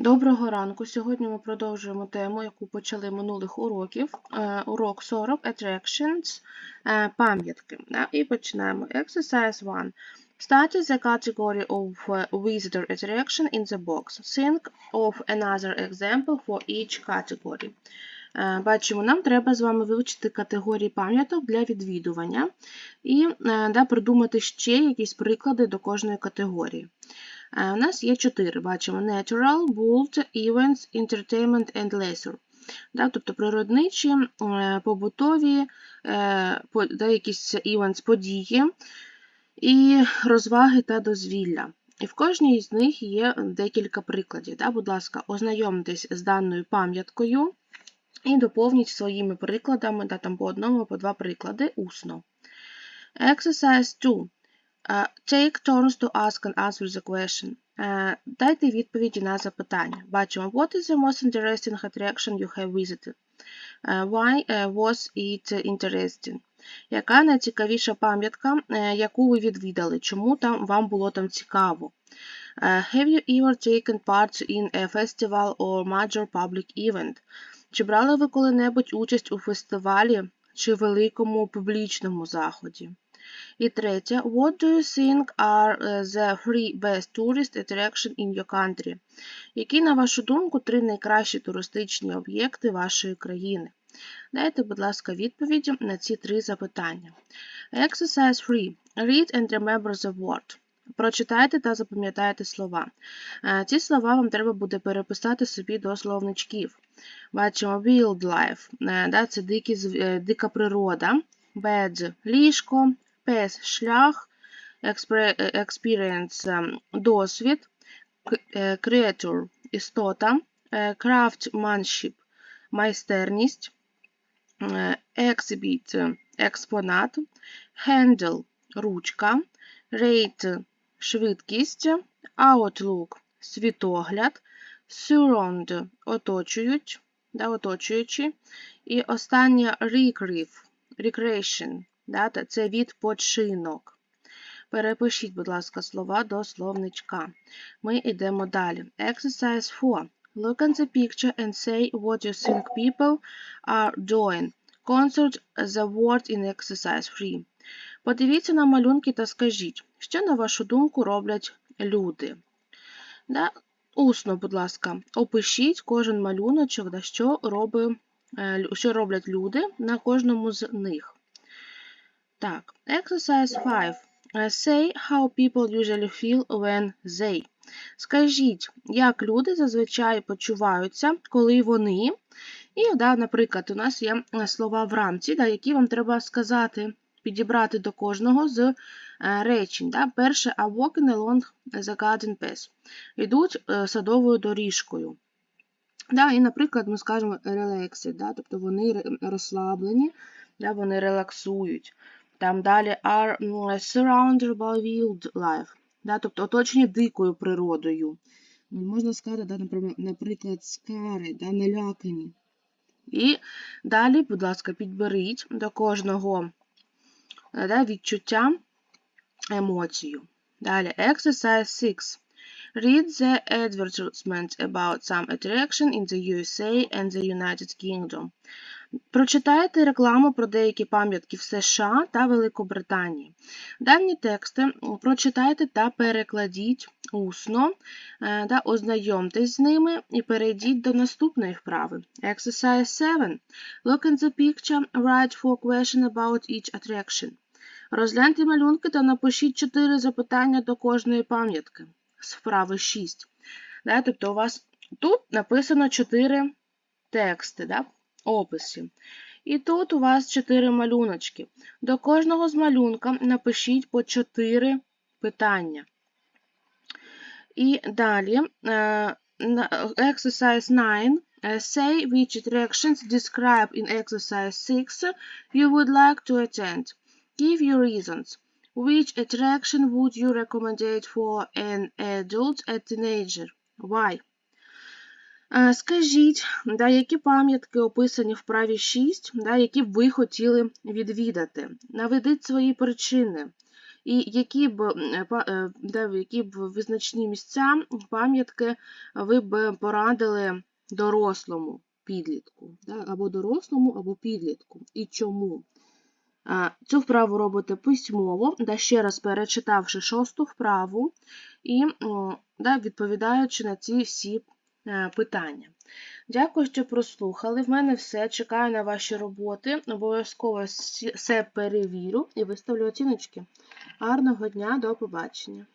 Доброго ранку. Сьогодні ми продовжуємо тему, яку почали минулих уроків. Е, Урок 40 Attractions, е, пам'ятки. І починаємо. Exercise 1. Start the category of uh, visitor attraction in the box. Think of another example for each category. Е, Бачимо, нам треба з вами вивчити категорії пам'яток для відвідування і е, да, придумати ще якісь приклади до кожної категорії. Е, У нас є чотири. Бачимо Natural, Bold, Events, Entertainment and Leisure. Да, тобто природничі, е, побутові, е, да, якісь events, події і розваги та дозвілля. І в кожній з них є декілька прикладів. Да? Будь ласка, ознайомтесь з даною пам'яткою і доповніть своїми прикладами, да, там по одному, по два приклади усно. Exercise 2. Uh, take turns to ask and answer the question. Uh, дайте відповіді на запитання. Бачимо, what is the most interesting attraction you have visited? Uh, why uh, was it interesting? Яка найцікавіша пам'ятка, е, яку ви відвідали? Чому там вам було там цікаво? Uh, have you ever taken part in a festival or major public event? Чи брали ви коли-небудь участь у фестивалі чи великому публічному заході? І третє, what do you think are uh, the three best tourist attraction in your country? Які, на вашу думку, три найкращі туристичні об'єкти вашої країни? Дайте, будь ласка, відповіді на ці три запитання. Exercise 3. Read and remember the word. Прочитайте та запам'ятайте слова. Е, Ці слова вам треба буде переписати собі до словничків. Бачимо wildlife, е, да, це дикі, е, дика природа, bed – ліжко, path – шлях, е, experience ем, – досвід, е, creature – істота, е, craftsmanship – майстерність, е, exhibit е, – експонат, handle – ручка, rate – швидкість, outlook – світогляд, surround – оточують, да, оточуючи, і останнє recreate – recreation, да, та це відпочинок. Перепишіть, будь ласка, слова до словничка. Ми йдемо далі. Exercise 4. Look at the picture and say what you think people are doing. Consult the word in exercise 3. Подивіться на малюнки та скажіть, що, на вашу думку, роблять люди. Да? Усно, будь ласка, опишіть кожен малюночок, да, що, роби, е, що роблять люди на кожному з них. Так, exercise 5. Uh, Say how people usually feel when they. Скажіть, як люди зазвичай почуваються, коли вони. І, да, наприклад, у нас є е, слова в рамці, да, які вам треба сказати, підібрати до кожного з е, речень. Да. Перше, are walking along the garden path. Йдуть е, садовою доріжкою. Да, і, наприклад, ми скажемо relaxed, да, тобто вони розслаблені, да, вони релаксують. Там далі are м, surrounded by wildlife, да, тобто оточені дикою природою. Можна сказати, да, наприклад, наприклад, скари, да, налякані. І далі, будь ласка, підберіть до кожного е, да, відчуття емоцію. Далі, exercise 6. Read the advertisement about some attraction in the USA and the United Kingdom. Прочитайте рекламу про деякі пам'ятки в США та Великобританії. Дані тексти прочитайте та перекладіть усно, е, та ознайомтесь з ними і перейдіть до наступної вправи. Exercise 7. Look at the picture, write four questions about each attraction. Розгляньте малюнки та напишіть чотири запитання до кожної пам'ятки. З вправи 6. Да, тобто у вас тут написано чотири тексти, да, описи. І тут у вас чотири малюночки. До кожного з малюнка напишіть по чотири питання. І далі, е, exercise 9. е, Say which attractions described in exercise 6 you would like to attend. Give your reasons. Which attraction would you recommend for an adult a teenager? Why? Скажіть, да, які пам'ятки описані в праві 6, да, які б ви хотіли відвідати. Наведіть свої причини. і які б, е, ви- які б визначні місця, пам'ятки ви б порадили дорослому підлітку, да, або дорослому, або підлітку. І чому? Цю вправу робите письмово, да, ще раз перечитавши шосту вправу і да, відповідаючи на ці всі питання. Дякую, що прослухали. В мене все. Чекаю на ваші роботи. Обов'язково все перевірю і виставлю оціночки. Гарного дня, до побачення!